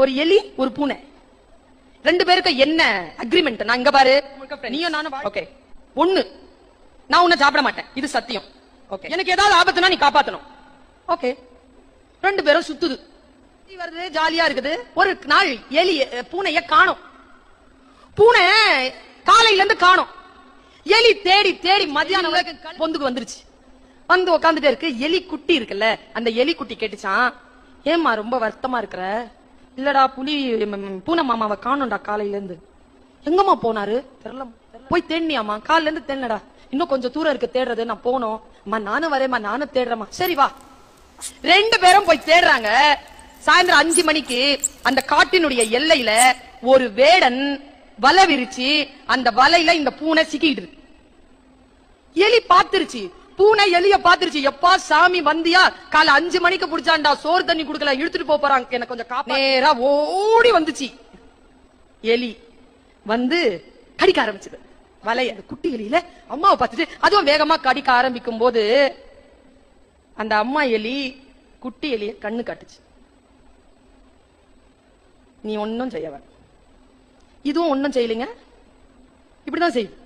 ஒரு எலி ஒரு பூனை. ரெண்டு பேருக்கு என்ன அக்ரிமெண்ட் நான் இங்க பாரு. நீயும் நானும் ஓகே ஒண்ணு. நான் உன்னை சாப்பிட மாட்டேன். இது சத்தியம். ஓகே எனக்கு ஏதாவது ஆபத்துனா நீ காப்பாத்தணும். ஓகே ரெண்டு பேரும் சுத்துது. வருது ஜாலியா இருக்குது. ஒரு நாள் எலி பூனைய காணோம். பூனை காலையில இருந்து காணோம். எலி தேடி தேடி மதியானம் பொந்துக்கு வந்துருச்சு. வந்து உட்காந்துட்டே இருக்கு. எலி குட்டி இருக்குல்ல அந்த எலி குட்டி கேட்டுச்சான் ஏம்மா ரொம்ப வருத்தமா இருக்கிற? இல்லடா புலி பூனை மாமாவை காணோம்டா காலையில இருந்து எங்கம்மா போனாரு? தெரியல போய் தேடினியாமா காலையில இருந்து தேடலடா இன்னும் கொஞ்சம் தூரம் இருக்கு தேடுறது. நான் போனோம். அம்மா நானும் வரேம்மா நானும் தேடுறேம்மா. சரி வா. ரெண்டு பேரும் போய் தேடுறாங்க. சாயந்தரம் அஞ்சு மணிக்கு அந்த காட்டினுடைய எல்லையில ஒரு வேடன் வலை விரிச்சு அந்த வலையில இந்த பூனை சிக்கிட்டு இருக்கு. எலி பாத்துருச்சு பூனை எலிய பாத்துருச்சு எப்பா சாமி வந்தியா கால அஞ்சு மணிக்கு புடிச்சாண்டா சோறு தண்ணி குடுக்கல இழுத்துட்டு போறாங்க. எனக்கு கொஞ்சம் காப்பா நேரா ஓடி வந்துச்சு. எலி வந்து கடிக்க ஆரம்பிச்சது. வலைய அந்த குட்டி எலியில அம்மாவை பார்த்துட்டு அதுவும் வேகமா கடிக்க ஆரம்பிக்கும் போது அந்த அம்மா எலி குட்டி எலிய கண்ணு காட்டுச்சு. நீ ஒன்னும் செய்ய இதுவும் ஒன்னும் செய்யலைங்க. இப்படிதான் செய்யும்.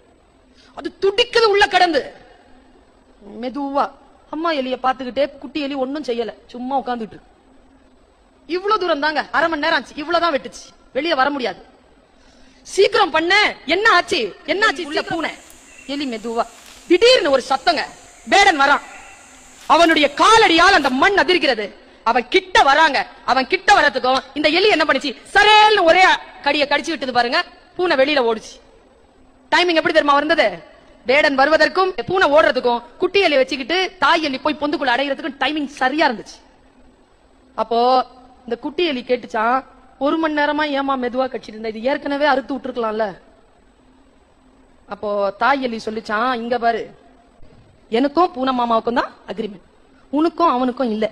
அது துடிக்குது உள்ள கடந்து. மெதுவா. அம்மா எலிய பாத்துக்கிட்டே குட்டி எலி ஒன்னும் செய்யல. சும்மா உட்கார்ந்துட்டு இருக்கு. இவ்வளவு தூரம் தாங்க. அரை மணி நேரம் ஆச்சு. இவ்வளவுதான் வெட்டுச்சு. வெளிய வர முடியாது. சீக்கிரம் பண்ண. என்ன ஆச்சு? என்ன ஆச்சு? உள்ள பூனை. எலி மெதுவா. திடீர்னு ஒரு சத்தங்க. பேடன் வரான். அவனுடைய காலடியால் அந்த மண் அதிர்கிறது. அவன் கிட்ட வராங்க. அவன் கிட்ட வரதுக்கும் இந்த எலி என்ன பண்ணுச்சு? சரேல்னு ஒரே கடிய கடிச்சு விட்டது பாருங்க. பூனை வெளியில ஓடுச்சு. டைமிங் எப்படி தெரியுமா? இருந்தது? வேடன் வருவதற்கும் பூனை ஓடுறதுக்கும் குட்டி எலி வச்சுக்கிட்டு தாய் எலி போய் பொந்துக்குள்ள அடைகிறதுக்கும் டைமிங் சரியா இருந்துச்சு. அப்போ இந்த குட்டி எலி கேட்டுச்சான் ஒரு மணி நேரமா ஏமா மெதுவா கடிச்சிட்டு இருந்த இது ஏற்கனவே அறுத்து விட்டுருக்கலாம்ல. அப்போ தாய் எலி சொல்லிச்சான் இங்க பாரு. எனக்கும் பூனை மாமாவுக்கும் தான் அக்ரிமெண்ட் உனக்கும் அவனுக்கும் இல்ல.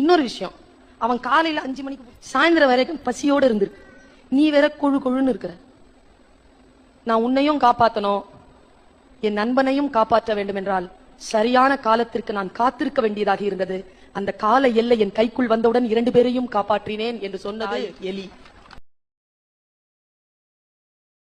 இன்னொரு விஷயம். அவன் காலையில அஞ்சு மணிக்கு சாயந்தரம் வரைக்கும் பசியோட இருந்திருக்கு. நீ வேற கொழு கொழுன்னு இருக்கிற. நான் உன்னையும் காப்பாத்தணும். என் நண்பனையும் காப்பாற்ற வேண்டும் என்றால் சரியான காலத்திற்கு நான் காத்திருக்க வேண்டியதாக இருந்தது. அந்த கால எல்லை என் கைக்குள் வந்தவுடன் இரண்டு பேரையும் காப்பாற்றினேன் என்று சொன்னது எலி.